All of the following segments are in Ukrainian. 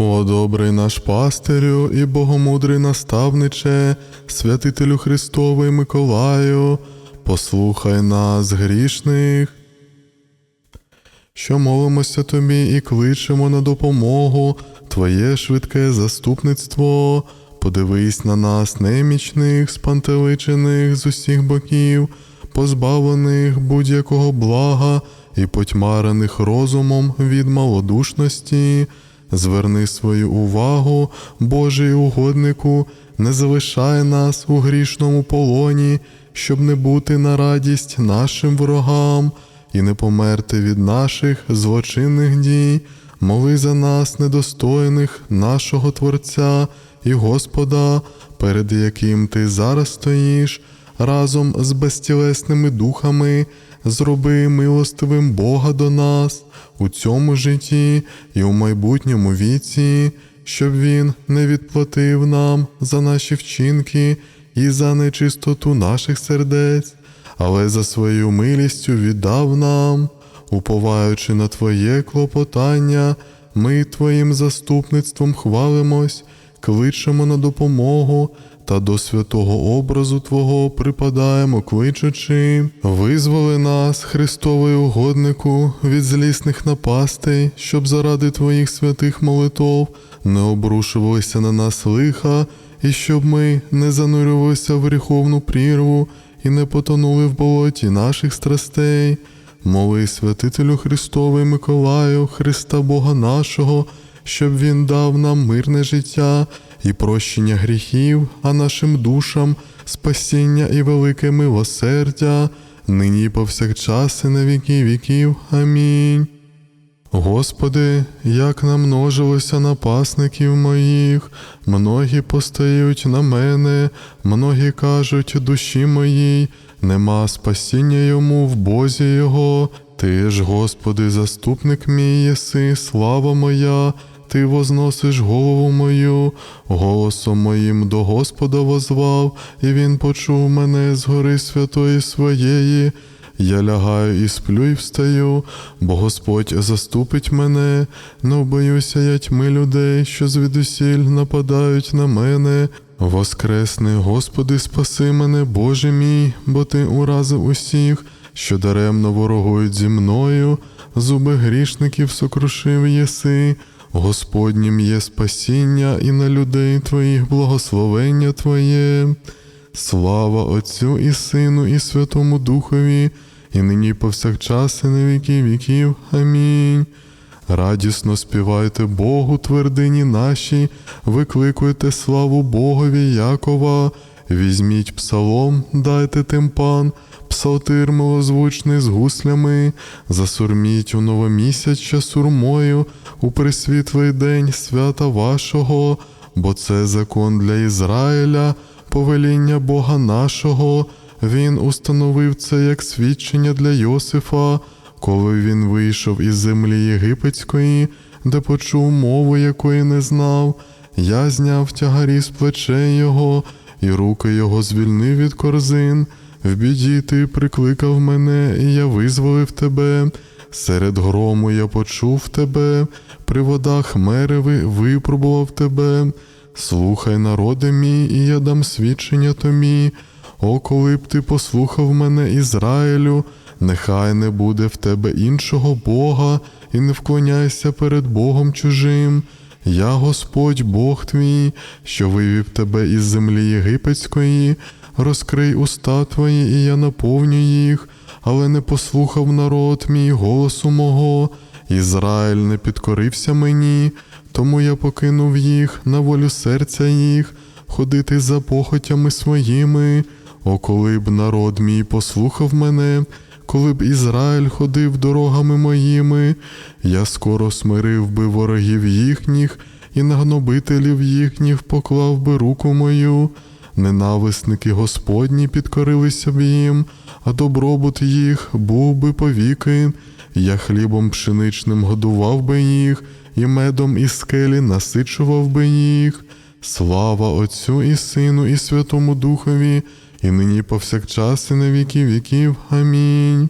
О, добрий наш пастирю і богомудрий наставниче, святителю Христовий Миколаю, послухай нас грішних, що молимося тобі і кличемо на допомогу, Твоє швидке заступництво. Подивись на нас, немічних, спантеличених з усіх боків, позбавлених будь-якого блага і потьмарених розумом від малодушності. Зверни свою увагу, Божий угоднику, не залишай нас у грішному полоні, щоб не бути на радість нашим ворогам і не померти від наших злочинних дій. Моли за нас, недостойних нашого Творця і Господа, перед яким ти зараз стоїш, разом з безтілесними духами, зроби милостивим Бога до нас у цьому житті і у майбутньому віці, щоб Він не відплатив нам за наші вчинки і за нечистоту наших сердець, але за свою милістю віддав нам, уповаючи на Твоє клопотання, ми Твоїм заступництвом хвалимось, кличемо на допомогу та до святого образу Твого припадаємо, кличучи, визволи нас, Христовий угоднику, від злісних напастей, щоб заради Твоїх святих молитов не обрушувалися на нас лиха, і щоб ми не занурювалися в гріховну прірву і не потонули в болоті наших страстей. Моли святителю Христовий Миколаю, Христа Бога нашого, щоб Він дав нам мирне життя і прощення гріхів, а нашим душам спасіння і велике милосердя, нині і повсякчас і на віки віків. Амінь. Господи, як намножилося напасників моїх, многі постають на мене, многі кажуть душі моїй, нема спасіння йому в Бозі Його. Ти ж, Господи, заступник мій єси, слава моя, Ти возносиш голову мою, голосом моїм до Господа возвав, і Він почув мене з гори святої своєї. Я лягаю і сплю, і встаю, бо Господь заступить мене, не боюся я тьми людей, що звідусіль нападають на мене. Воскресни, Господи, спаси мене, Боже мій, бо Ти уразив усіх, що даремно ворогують зі мною, зуби грішників сокрушив єси. Господнім є спасіння і на людей Твоїх благословення Твоє. Слава Отцю і Сину, і Святому Духові, і нині повсякчас, і на віки віків. Амінь. Радісно співайте Богу, твердині наші, викликуйте славу Богові Якова, візьміть псалом, дайте тимпан, псалтир милозвучний з гуслями, засурміть у новомісяча сурмою, у присвітлий день свята вашого, бо це закон для Ізраїля, повеління Бога нашого. Він установив це як свідчення для Йосифа, коли він вийшов із землі єгипетської, де почув мову, якої не знав. Я зняв тягарі з плечей його, і руки його звільнив від корзин. В біді ти прикликав мене, і я визволив тебе. Серед грому я почув тебе, при водах мереви випробував тебе. Слухай, народи мій, і я дам свідчення тобі. О, коли б ти послухав мене, Ізраїлю, нехай не буде в тебе іншого Бога, і не вклоняйся перед Богом чужим. Я Господь Бог твій, що вивів тебе із землі єгипетської, розкрий уста твої, і я наповню їх, але не послухав народ мій голосу мого. Ізраїль не підкорився мені, тому я покинув їх на волю серця їх, ходити за похотями своїми. О, коли б народ мій послухав мене, коли б Ізраїль ходив дорогами моїми, я скоро смирив би ворогів їхніх і на гнобителів їхніх поклав би руку мою. Ненависники Господні підкорилися б їм, а добробут їх був би повіки. Я хлібом пшеничним годував би їх, і медом із скелі насичував би їх. Слава Отцю і Сину, і Святому Духові, і нині повсякчас, і на віки віків. Амінь.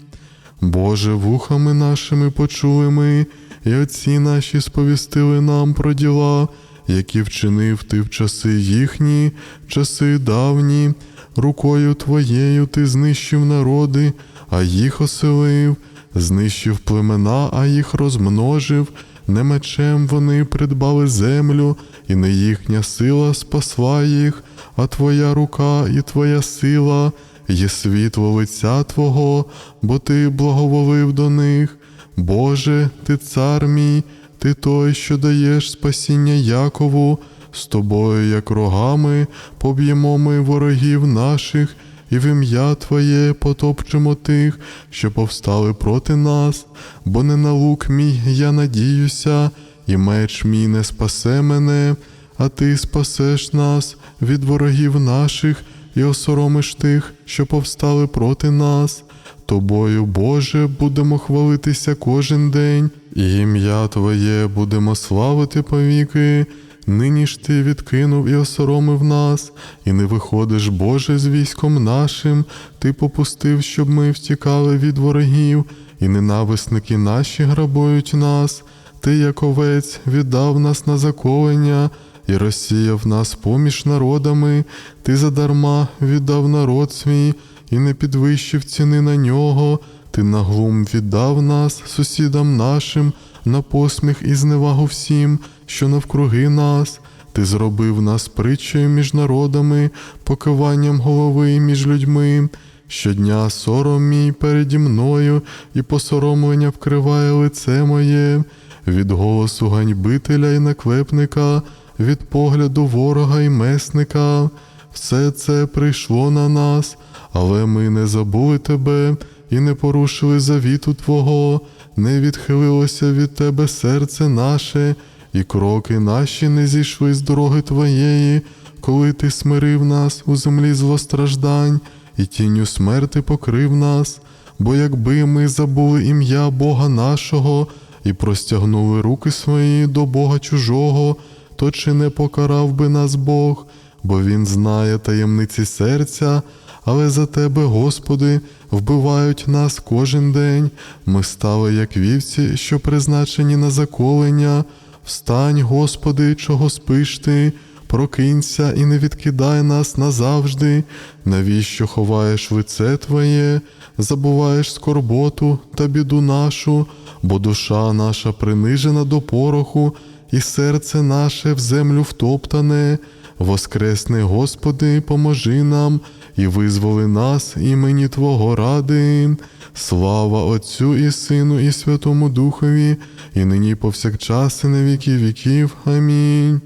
Боже, вухами нашими почули ми, і отці наші сповістили нам про діла, які вчинив ти в часи їхні, часи давні. Рукою твоєю ти знищив народи, а їх оселив, знищив племена, а їх розмножив. Не мечем вони придбали землю, і не їхня сила спасла їх, а твоя рука і твоя сила є світло лиця Твого, бо ти благоволив до них. Боже, ти цар мій, ти той, що даєш спасіння Якову, з тобою, як рогами, поб'ємо ми ворогів наших, і в ім'я Твоє потопчемо тих, що повстали проти нас, бо не на лук мій я надіюся, і меч мій не спасе мене, а ти спасеш нас від ворогів наших і осоромиш тих, що повстали проти нас. Тобою, Боже, будемо хвалитися кожен день, ім'я Твоє будемо славити повіки. Нині ж ти відкинув і осоромив нас, і не виходиш, Боже, з військом нашим, ти попустив, щоб ми втікали від ворогів, і ненависники наші грабують нас. Ти, як овець, віддав нас на заколення і розсіяв нас поміж народами, ти задарма віддав народ свій і не підвищив ціни на нього. Ти на глум віддав нас, сусідам нашим, на посміх і зневагу всім, що навкруги нас. Ти зробив нас притчею між народами, покиванням голови між людьми. Щодня сором мій переді мною, і посоромлення вкриває лице моє, від голосу ганьбителя і наклепника, від погляду ворога і месника. Все це прийшло на нас, але ми не забули тебе і не порушили завіту Твого, не відхилилося від Тебе серце наше, і кроки наші не зійшли з дороги Твоєї, коли Ти смирив нас у землі злостраждань, і тінню смерти покрив нас. Бо якби ми забули ім'я Бога нашого і простягнули руки свої до Бога чужого, то чи не покарав би нас Бог, бо Він знає таємниці серця, але за Тебе, Господи, вбивають нас кожен день. Ми стали, як вівці, що призначені на заколення. Встань, Господи, чого спиш ти, прокинься і не відкидай нас назавжди. Навіщо ховаєш лице Твоє, забуваєш скорботу та біду нашу, бо душа наша принижена до пороху, і серце наше в землю втоптане. Воскресни, Господи, поможи нам і визволи нас імені Твого ради. Слава Отцю і Сину, і Святому Духові, і нині повсякчас, і на віки віків. Амінь.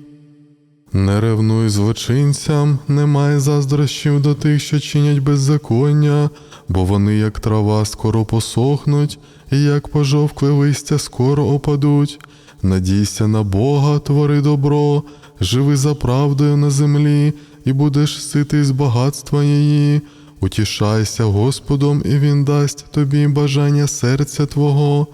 Не ревнуй злочинцям, немає заздрощів до тих, що чинять беззаконня, бо вони, як трава, скоро посохнуть, і як пожовкле листя скоро опадуть. Надійся на Бога, твори добро, живи за правдою на землі, і будеш ситий з багатства її. Утішайся Господом, і Він дасть тобі бажання серця Твого.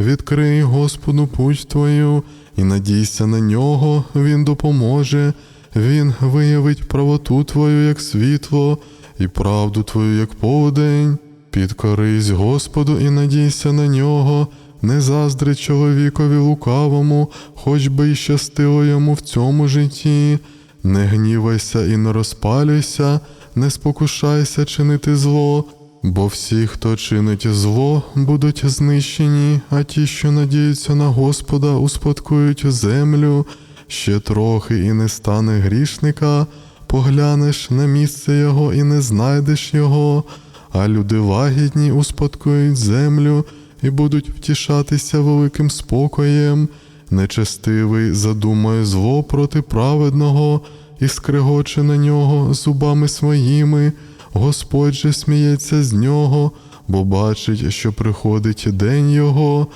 Відкрий Господу путь Твою, і надійся на нього, Він допоможе, Він виявить правоту Твою, як світло, і правду Твою, як повдень. Підкорись Господу і надійся на нього, не заздри чоловікові лукавому, хоч би й щастило йому в цьому житті. Не гнівайся і не розпалюйся, не спокушайся чинити зло, бо всі, хто чинить зло, будуть знищені, а ті, що надіються на Господа, успадкують землю. Ще трохи і не стане грішника, поглянеш на місце його і не знайдеш його, а люди лагідні успадкують землю і будуть втішатися великим спокоєм. Нечестивий задумає зло проти праведного і скрегоче на нього зубами своїми. Господь же сміється з нього, бо бачить, що приходить день його.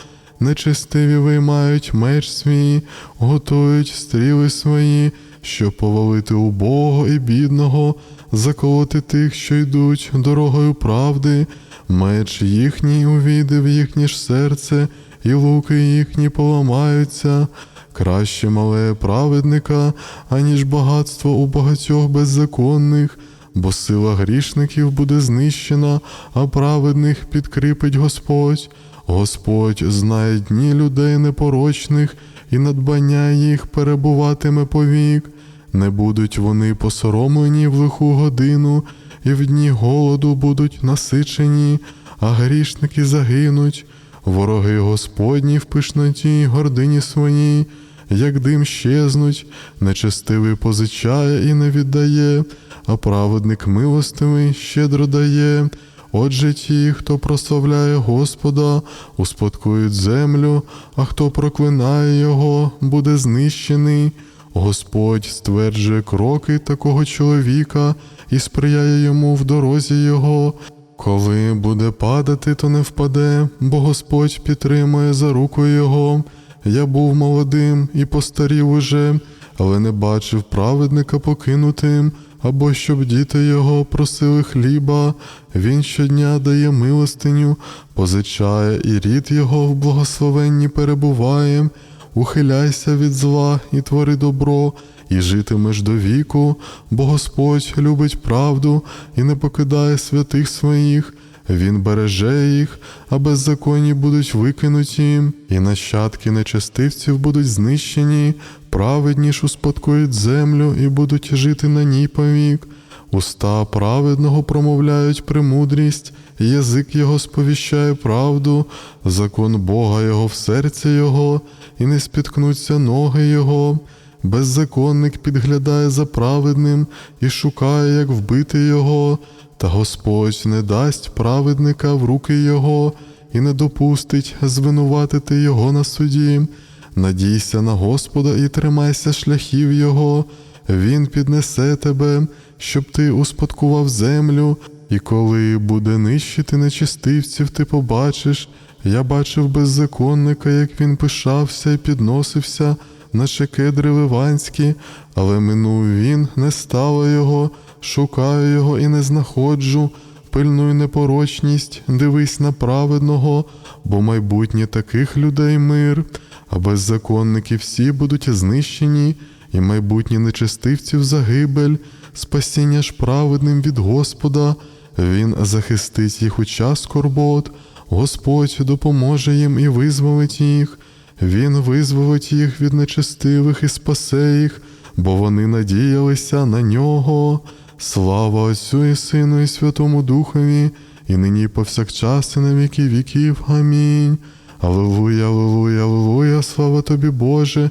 Нечестиві виймають меч свій, готують стріли свої, щоб повалити убого і бідного, заколоти тих, що йдуть дорогою правди. Меч їхній увійде в їхнє ж серце, і луки їхні поламаються. Краще мале праведника, аніж багатство у багатьох беззаконних, бо сила грішників буде знищена, а праведних підкріпить Господь. Господь знає дні людей непорочних, і надбання їх перебуватиме повік. Не будуть вони посоромлені в лиху годину, і в дні голоду будуть насичені, а грішники загинуть. Вороги Господні в пишноті й гордині своїй, як дим щезнуть, нечестивий позичає і не віддає, а праведник милостивий щедро дає. Отже, ті, хто прославляє Господа, успадкують землю, а хто проклинає його, буде знищений. Господь стверджує кроки такого чоловіка і сприяє йому в дорозі його. Коли буде падати, то не впаде, бо Господь підтримує за руку його. Я був молодим і постарів уже, але не бачив праведника покинутим, або щоб діти його просили хліба. Він щодня дає милостиню, позичає, і рід його в благословенні перебуває. Ухиляйся від зла і твори добро, і житимеш до віку, бо Господь любить правду і не покидає святих своїх. Він береже їх, а беззаконні будуть викинуті, і нащадки нечестивців будуть знищені, праведні ж успадкують землю і будуть жити на ній повік. Уста праведного промовляють премудрість, язик його сповіщає правду, закон Бога його в серці його, і не спіткнуться ноги його. Беззаконник підглядає за праведним і шукає, як вбити його, та Господь не дасть праведника в руки його і не допустить звинуватити його на суді. Надійся на Господа і тримайся шляхів Його, Він піднесе тебе, щоб ти успадкував землю, і коли буде нищити нечистивців, ти побачиш. Я бачив беззаконника, як він пишався і підносився, наче кедри ливанські, але минув він, не стало його, шукаю його і не знаходжу. Пильнуй непорочність, дивись на праведного, бо майбутнє таких людей мир, а беззаконники всі будуть знищені, і майбутнє нечестивців загибель, спасіння ж праведним від Господа, Він захистить їх у час скорбот, Господь допоможе їм і визволить їх, Він визволить їх від нечестивих і спасе їх, бо вони надіялися на нього. Слава Отцю і Сину, і Святому Духові, і нині і повсякчас, і на віки віків. Амінь. Аллилуйя, аллилуйя, аллилуйя, слава тобі, Боже,